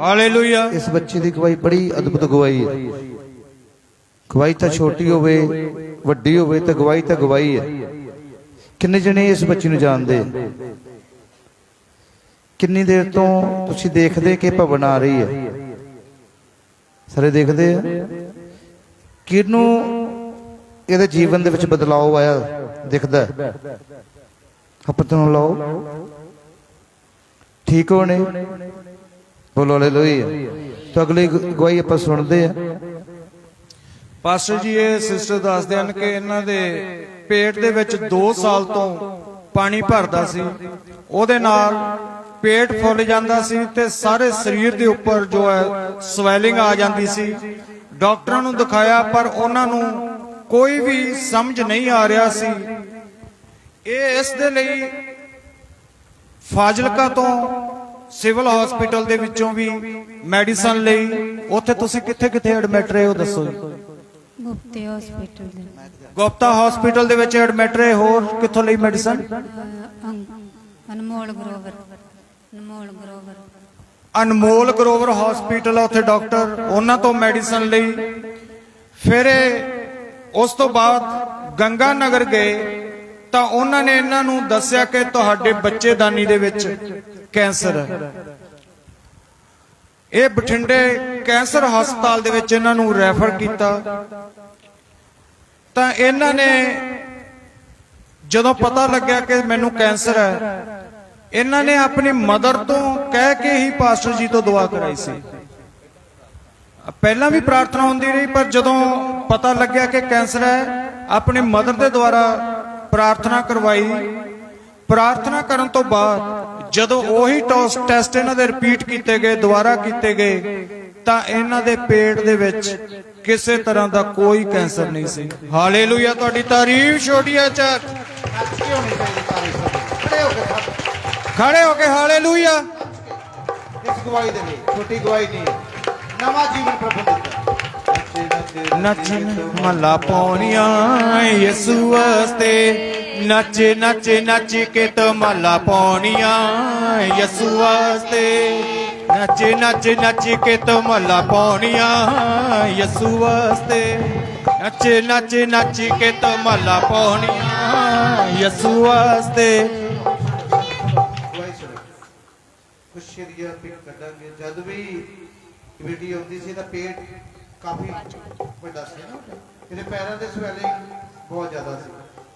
Hallelujah ਇਸ ਬੱਚੇ ਦੀ ਗਵਾਹੀ ਬੜੀ ਅਦਭੁਤ ਗਵਾਹੀ ਹੈ। ਗਵਾਹੀ ਤਾਂ ਛੋਟੀ ਹੋਵੇ, ਵੱਡੀ ਹੋਵੇ ਤਾਂ ਗਵਾਹੀ ਤਾਂ ਗਵਾਹੀ ਹੈ। ਕਿੰਨੇ ਜਣੇ ਇਸ ਬੱਚੀ ਨੂੰ ਜਾਣਦੇ? ਆ? ਕਿੰਨੀ ਦੇਰ ਤੋਂ ਤੁਸੀਂ ਦੇਖਦੇ ਕਿ ਭਵਨ ਆ ਰਹੀ ਹੈ? ਸਾਰੇ ਦੇਖਦੇ ਆ? ਕਿਹਨੂੰ ਇਹਦੇ ਜੀਵਨ ਦੇ ਵਿੱਚ ਬਦਲਾਅ ਆਇਆ, ਦਿਖਦਾ? ਹੈ? ਆਪਾਂ ਲਾਓ। ਠੀਕ ਹੋਣੇ? ਬੋਲੋ ਹਾਲੇਲੂਇਆ। ਤਾਂ ਅਗਲੀ ਗਵਾਹੀ ਆਪਾਂ ਸੁਣਦੇ ਆ ਪਾਸਟਰ ਜੀ, ਇਹ ਸਿਸਟਰ ਦੱਸਦੇ ਹਨ ਕਿ ਇਹਨਾਂ ਦੇ ਪੇਟ ਦੇ ਵਿੱਚ 2 ਸਾਲ ਤੋਂ ਪਾਣੀ ਭਰਦਾ ਸੀ। ਉਹਦੇ ਨਾਲ ਪੇਟ ਫੁੱਲ ਜਾਂਦਾ ਸੀ ਤੇ ਸਾਰੇ ਸਰੀਰ ਦੇ ਉੱਪਰ ਜੋ ਹੈ ਸਵੈਲਿੰਗ ਆ ਜਾਂਦੀ ਸੀ। ਡਾਕਟਰਾਂ ਨੂੰ ਦਿਖਾਇਆ, ਪਰ ਉਹਨਾਂ ਨੂੰ ਕੋਈ ਵੀ ਸਮਝ ਨਹੀਂ ਆ ਰਿਹਾ ਸੀ। ਇਹ ਇਸ ਦੇ ਲਈ ਫਾਜ਼ਿਲਕਾ ਤੋਂ ਸਿਵਲ ਹਸਪੀਟਲ ਦੇ ਵਿੱਚੋਂ ਵੀ ਮੈਡੀਸਨ ਲਈ ਉੱਥੇ ਤੁਸੀਂ ਕਿੱਥੇ ਕਿੱਥੇ ਐਡਮਿਟ ਰਹੇ ਹੋ ਦੱਸੋ ਜੀ? ਗੁਪਤੇ ਹਸਪੀਟਲ ਦੇ। ਗੁਪਤਾ ਹਸਪੀਟਲ ਦੇ ਵਿੱਚ ਐਡਮਿਟ ਰਹੇ ਹੋਰ ਕਿੱਥੋਂ ਲਈ ਮੈਡੀਸਨ? ਅਨਮੋਲ ਗਰੋਵਰ। ਅਨਮੋਲ ਗਰੋਵਰ। ਅਨਮੋਲ ਗਰੋਵਰ ਹਸਪੀਟਲ ਆ ਉੱਥੇ ਡਾਕਟਰ ਉਹਨਾਂ ਤੋਂ ਮੈਡੀਸਨ ਲਈ। ਫਿਰ ਉਸ ਤੋਂ ਬਾਅਦ ਗੰਗਾ ਨਗਰ ਗਏ। ਤਾਂ ਉਹਨਾਂ ਨੇ ਇਹਨਾਂ ਨੂੰ ਦੱਸਿਆ ਕਿ ਤੁਹਾਡੇ ਬੱਚੇਦਾਨੀ ਦੇ ਵਿੱਚ ਕੈਂਸਰ ਹੈ। ਇਹ ਬਠਿੰਡੇ ਕੈਂਸਰ ਹਸਪਤਾਲ ਦੇ ਵਿੱਚ ਇਹਨਾਂ ਨੂੰ ਰੈਫਰ ਕੀਤਾ। ਤਾਂ ਇਹਨਾਂ ਨੇ ਜਦੋਂ ਪਤਾ ਲੱਗਿਆ ਕਿ ਮੈਨੂੰ ਕੈਂਸਰ ਹੈ, ਇਹਨਾਂ ਨੇ ਆਪਣੀ ਮਦਰ ਤੋਂ ਕਹਿ ਕੇ ਹੀ ਪਾਸਟਰ ਜੀ ਤੋਂ ਦੁਆ ਕਰਾਈ ਸੀ। ਪਹਿਲਾਂ ਵੀ ਪ੍ਰਾਰਥਨਾ ਹੁੰਦੀ ਰਹੀ, ਪਰ ਜਦੋਂ ਪਤਾ ਲੱਗਿਆ ਕਿ ਕੈਂਸਰ ਹੈ, ਆਪਣੇ ਮਦਰ ਦੇ ਦੁਆਰਾ ਪ੍ਰਾਰਥਨਾ ਕਰਵਾਈ। ਪ੍ਰਾਰਥਨਾ ਕਰਨ ਤੋਂ ਬਾਅਦ ਜਦੋਂ ਉਹੀ ਟੋਸ ਟੈਸਟ ਇਹਨਾਂ ਦੇ ਰਿਪੀਟ ਕੀਤੇ ਗਏ, ਦੁਬਾਰਾ ਕੀਤੇ ਗਏ, ਤਾਂ ਇਹਨਾਂ ਦੇ ਪੇਟ ਦੇ ਵਿੱਚ ਕਿਸੇ ਤਰ੍ਹਾਂ ਦਾ ਕੋਈ ਕੈਂਸਰ ਨਹੀਂ ਸੀ। ਹਾਲੇਲੂਇਆ, ਤੁਹਾਡੀ ਤਾਰੀਫ ਛੋਟੀ ਹੈ ਚੱਕ ਖੜੇ ਹੋ ਕੇ ਹਾਲੇਲੂਇਆ। ਇਸ ਗਵਾਹੀ ਦੇ ਲਈ, ਛੋਟੀ ਗਵਾਹੀ ਨਹੀਂ, ਨਵਾਂ ਜੀਵਨ ਪ੍ਰਭੂ ਦਿੱਤਾ ਨੱਚਣ ਮੱਲਾ ਪਾਉਣੀਆਂ ਯਿਸੂ ਵਾਸਤੇ। ਨੱਚ ਨੱਚ ਨੱਚ ਕੇ ਤਮਾਲਾ ਪਾਉਣੀਆਂ ਯਿਸੂ ਵਾਸਤੇ। ਨੱਚ ਨੱਚ ਨੱਚ ਕੇ ਤਮਾਲਾ ਪਾਉਣੀਆਂ ਯਿਸੂ ਵਾਸਤੇ। ਨੱਚ ਨੱਚ ਨੱਚ ਕੇ ਤਮਾਲਾ ਪਾਉਣੀਆਂ ਯਿਸੂ ਵਾਸਤੇ। ਗਵਾਹੀ ਸੁਣੋ ਖੁਸ਼ੀ ਦੀ ਪਿਕ ਕੱਢਾਂਗੇ ਜਦ ਵੀ ਵੀਡੀਓ ਆਉਂਦੀ ਸੀ ਤਾਂ ਪੇਟ ਕਾਫੀ ਵੱਡਾ ਸੀ ਨਾ ਇਹਦੇ ਪੈਰਾਂ ਦੇ ਸਵੈਲਿੰਗ ਬਹੁਤ ਜ਼ਿਆਦਾ ਸੀ।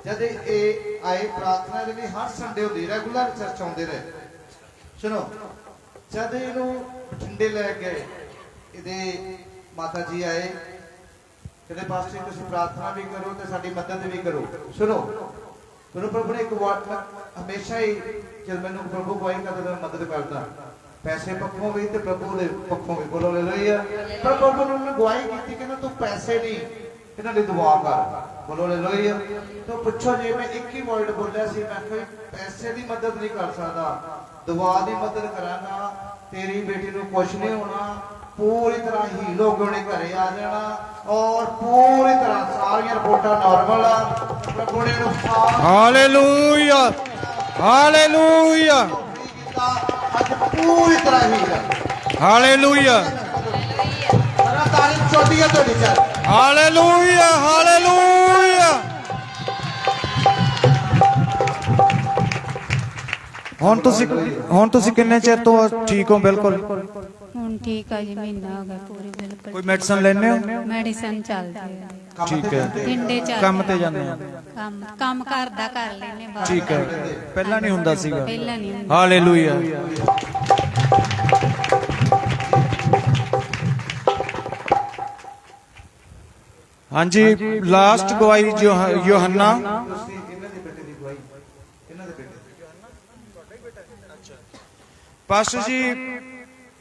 ਜਦ ਇਹ ਆਏ ਪ੍ਰਾਰਥਨਾ ਦੇ ਲਈ ਹਰ ਸੰਡੇ ਹੁੰਦੀ ਰੈਗੂਲਰ ਚਰਚ ਆਉਂਦੇ ਰਹੇ। ਸੁਣੋ, ਜਦ ਇਹਨੂੰ ਬਠਿੰਡੇ ਲੈ ਗਏ ਇਹਦੇ ਮਾਤਾ ਜੀ ਆਏ, ਕਹਿੰਦੇ ਪਾਸਟਰ ਤੁਸੀਂ ਪ੍ਰਾਰਥਨਾ ਵੀ ਕਰੋ ਤੇ ਸਾਡੀ ਮਦਦ ਵੀ ਕਰੋ। ਸੁਣੋ ਤੁਹਾਨੂੰ ਪ੍ਰਭੂ ਨੇ ਇੱਕ ਵਾਰ ਹਮੇਸ਼ਾ ਹੀ ਜਦ ਮੈਨੂੰ ਪ੍ਰਭੂ ਕੋਈ ਕਦੇ ਮੈਂ ਮਦਦ ਕਰਦਾ ਪੈਸੇ ਪੱਖੋਂ ਵੀ ਤੇ ਪ੍ਰਭੂ ਦੇ ਪੱਖੋਂ ਵੀ ਬੋਲੋ ਹਾਲੇਲੂਇਆ ਪਰ ਪ੍ਰਭੂ ਨੇ ਮੈਨੂੰ ਗਵਾਹੀ ਕੀਤੀ ਕਿ ਨਾ ਤੂੰ ਪੈਸੇ ਨਹੀਂ, ਇਹਨਾਂ ਲਈ ਦੁਆ ਕਰ ਬੋਲੋ ਹਾਲੇਲੂਇਆ ਤਾਂ ਪੁੱਛੋ ਜੇ, ਮੈਂ ਇੱਕ ਹੀ ਵਰਡ ਬੋਲਿਆ ਸੀ, ਮੈਂ ਕੋਈ ਪੈਸੇ ਦੀ ਮਦਦ ਨਹੀਂ ਕਰ ਸਕਦਾ, ਦੁਆ ਦੀ ਮਦਦ ਕਰਾਂਗਾ, ਤੇਰੀ ਬੇਟੀ ਨੂੰ ਕੁਝ ਨਹੀਂ ਹੋਣਾ, ਪੂਰੀ ਤਰ੍ਹਾਂ ਹੀ ਲੋਕ ਉਹਨੇ ਘਰੇ ਆ ਜਾਣਾ, ਔਰ ਪੂਰੀ ਤਰ੍ਹਾਂ ਸਾਰੀਆਂ ਰਿਪੋਰਟਾਂ ਨਾਰਮਲ ਆ ਪ੍ਰਭੂ ਨੇ ਨੂੰ ਹਾਲੇਲੂਇਆ ਹਾਲੇਲੂਇਆ ਅੱਜ ਪੂਰੀ ਤਰ੍ਹਾਂ ਹੀ ਹੈ। ਹਾਲੇਲੂਇਆ। ਸਾਰਾ ਤਾਰੀਫ ਛੋਟੀ ਹੈ ਤੁਹਾਡੀ ਚੱਲ ਹਾਲੇਲੂਇਆ ਹਾਲੇਲੂਇਆ। ਹੁਣ ਤੁਸੀਂ ਹੁਣ ਤੁਸੀਂ ਕਿੰਨੇ ਚਿਰ ਤੋਂ ਠੀਕ ਹੋ? ਬਿਲਕੁਲ। ਹੁਣ ਠੀਕ ਆ ਜੀ ਮਹੀਨਾ ਹੋ ਗਿਆ ਪੂਰੀ ਬਿਲਕੁਲ ਕੋਈ ਮੈਡੀਸਨ ਲੈਣੇ ਹੋ? ਮੈਡੀਸਨ ਚੱਲਦੀ ਹੈ। ਠੀਕ ਹੈ। ਪਿੰਡੇ ਚੱਲ ਕੰਮ ਤੇ ਜਾਂਦੇ ਆ। ਕੰਮ ਕੰਮ ਘਰ ਦਾ ਕਰ ਲੈਨੇ ਬਾਹਰ ਠੀਕ ਹੈ। ਪਹਿਲਾਂ ਨਹੀਂ ਹੁੰਦਾ ਸੀਗਾ। ਪਹਿਲਾਂ ਨਹੀਂ ਹੁੰਦਾ। ਹਾਲੇਲੂਇਆ। ਹਾਂਜੀ ਲਾਸਟ ਗਵਾਹੀ ਜੋ ਯੋਹੰਨਾ। ਤੁਸੀਂ ਇਹਨਾਂ ਦੇ ਬੇਟੇ ਦੀ ਗਵਾਹੀ ਇਹਨਾਂ ਦੇ ਬੇਟੇ ਪਾਸਟਰ ਜੀ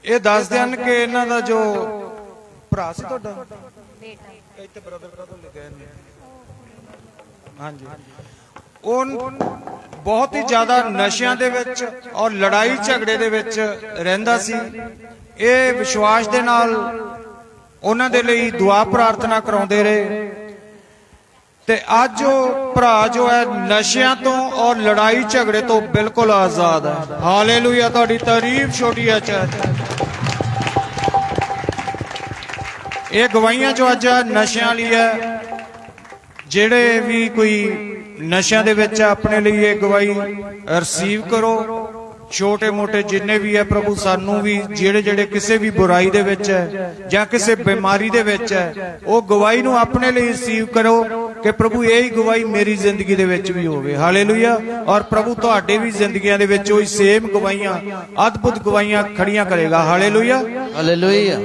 ਇਹ ਦੱਸਦੇ ਹਨ ਕਿ ਇਹਨਾਂ ਦਾ ਜੋ ਭਰਾ ਸੀ ਤੁਹਾਡਾ? ਇੱਥੇ ਬ੍ਰਦਰ ਕਾ ਲਿਖਿਆ ਨੇ? ਹਾਂਜੀ। ਉਹ ਬਹੁਤ ਹੀ ਜ਼ਿਆਦਾ ਨਸ਼ਿਆਂ ਦੇ ਵਿੱਚ ਔਰ ਲੜਾਈ ਝਗੜੇ ਦੇ ਵਿੱਚ ਰਹਿੰਦਾ ਸੀ। ਇਹ ਵਿਸ਼ਵਾਸ ਦੇ ਨਾਲ ਉਹਨਾਂ ਦੇ ਲਈ ਦੁਆ ਪ੍ਰਾਰਥਨਾ ਕਰਾਉਂਦੇ ਰਹੇ। ਤੇ ਅੱਜ ਉਹ ਭਰਾ ਜੋ ਹੈ ਨਸ਼ਿਆਂ ਤੋਂ ਔਰ ਲੜਾਈ ਝਗੜੇ ਤੋਂ ਬਿਲਕੁਲ ਆਜ਼ਾਦ ਹੈ। ਹਾਲੇਲੂਇਆ, ਤੁਹਾਡੀ ਤਾਰੀਫ ਛੋਟੀ ਹੈ ਇਹ ਗਵਾਈਆਂ ਚੋਂ ਅੱਜ ਨਸ਼ਿਆਂ ਵਾਲੀ ਹੈ। ਜਿਹੜੇ ਵੀ ਕੋਈ ਨਸ਼ਿਆਂ ਦੇ ਵਿੱਚ ਆਪਣੇ ਲਈ ਇਹ ਗਵਾਈ ਰਿਸੀਵ ਕਰੋ। ਛੋਟੇ ਮੋਟੇ ਜਿੰਨੇ ਵੀ ਹੈ ਪ੍ਰਭੂ, ਸਾਨੂੰ ਵੀ, ਜਿਹੜੇ ਜਿਹੜੇ ਕਿਸੇ ਵੀ ਬੁਰਾਈ ਦੇ ਵਿੱਚ ਹੈ ਜਾਂ ਕਿਸੇ ਬਿਮਾਰੀ ਦੇ ਵਿੱਚ ਹੈ, ਉਹ ਗਵਾਈ ਨੂੰ ਆਪਣੇ ਲਈ ਰਿਸੀਵ ਕਰੋ ਕਿ ਪ੍ਰਭੂ, ਇਹ ਹੀ ਗਵਾਈ ਮੇਰੀ ਜ਼ਿੰਦਗੀ ਦੇ ਵਿੱਚ ਵੀ ਹੋਵੇ। ਹਾਲੇਲੂਇਆ ਔਰ ਪ੍ਰਭੂ, ਤੁਹਾਡੇ ਵੀ ਜ਼ਿੰਦਗੀਆਂ ਦੇ ਵਿੱਚ ਉਹੀ ਸੇਮ ਗਵਾਈਆਂ ਅਦਭੁਤ ਗਵਾਈਆਂ ਖੜੀਆਂ ਕਰੇਗਾ। Hallelujah hallelujah